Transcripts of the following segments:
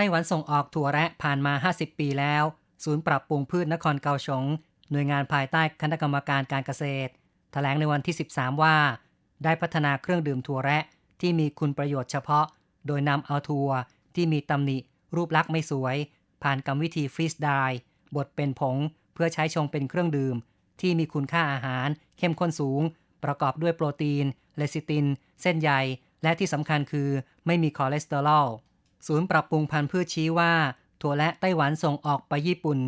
ไต้หวันส่งออกถั่วแระผ่านมา 50 ปีแล้ว ศูนย์ปรับปรุงพืชนครเกาสงหน่วยงานภายใต้คณะกรรมการการเกษตรแถลงในวันที่ 13 ว่า ได้พัฒนาเครื่องดื่มถั่วแระที่มีคุณประโยชน์เฉพาะ โดยนำเอาถั่วที่มีตำหนิ รูปลักษณ์ไม่สวย ผ่านกรรมวิธีฟรีสไดร์บดเป็นผง เพื่อใช้ชงเป็นเครื่องดื่ม ที่มีคุณค่าอาหาร เข้มข้นสูง ประกอบด้วยโปรตีน เลซิติน เส้นใย และที่สำคัญคือไม่มีคอเลสเตอรอล ศูนย์ปรับปรุงพันธุ์พืชชี้ว่า ถั่วและไต้หวันส่งออกไปญี่ปุ่น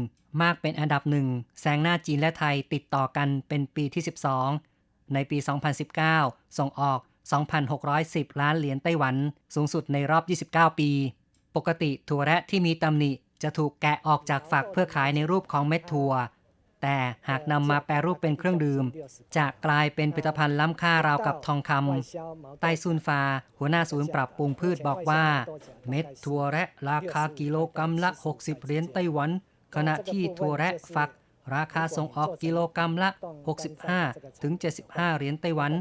มากเป็นอันดับหนึ่งแซงหน้าจีนและไทยติดต่อกันเป็นปีที่ 12 ในปี 2019 ส่งออก 2,610 ล้านเหรียญไต้หวัน สูงสุดในรอบ 29 ปี ปกติถั่วแระที่มีตำหนิจะถูกแกะออกจากฝักเพื่อขายในรูปของเม็ดถั่ว แต่หากนำมาแปรรูปเป็นเครื่องดื่ม จะกลายเป็นผลิตภัณฑ์ล้ำค่าราวกับทองคำไต้ซุนฟา หัวหน้าศูนย์ปรับปรุงพืชบอกว่า เม็ดถั่วแระราคากิโลกรัมละ 60 เหรียญไต้หวัน ขณะที่ถั่วแระฝัก ราคาส่งออกกิโลกรัมละ 65 ถึง 75 เหรียญไต้หวัน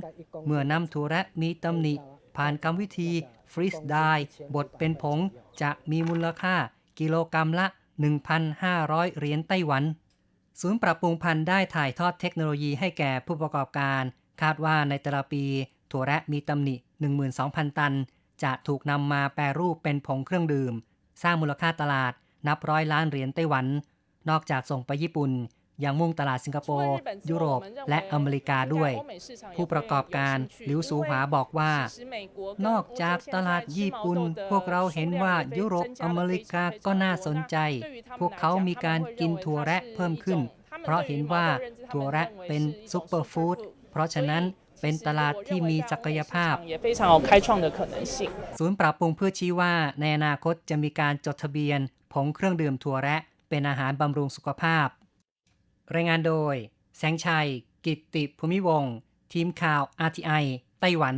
เมื่อนำถั่วแระมีตำหนิ ผ่านกรรมวิธีฟรีสไดร์บดเป็นผงจะมีมูลค่ากิโลกรัมละ 1,500 เหรียญไต้หวัน ศูนย์ปรับปรุงพันธุ์ได้ถ่ายทอดเทคโนโลยีให้แก่ผู้ประกอบการ คาดว่าในแต่ละปี ถั่วแระมีตำหนิ 12,000 ตัน จะถูกนำมาแปรรูปเป็นผงเครื่องดื่ม สร้างมูลค่าตลาดนับร้อยล้านเหรียญไต้หวัน นอกจากส่งไปญี่ปุ่น ยังมุ่งตลาดสิงคโปร์ ยุโรป และอเมริกาด้วย ผู้ประกอบการหลิวสูหาบอกว่า นอกจากตลาดญี่ปุ่น พวกเราเห็นว่ายุโรปอเมริกาก็น่าสนใจ พวกเขามีการกินถั่วแระเพิ่มขึ้น เพราะเห็นว่าถั่วแระเป็นซุปเปอร์ฟู้ดเพราะฉะนั้นเป็นตลาดที่มีศักยภาพ ศูนย์ปรับปรุงเพื่อชี้ว่า ในอนาคตจะมีการจดทะเบียนผงเครื่องดื่มถั่วแระเป็นอาหารบำรุงสุขภาพ รายงานโดย แสงชัย กิตติภูมิวง ทีมข่าว RTI ไต้หวัน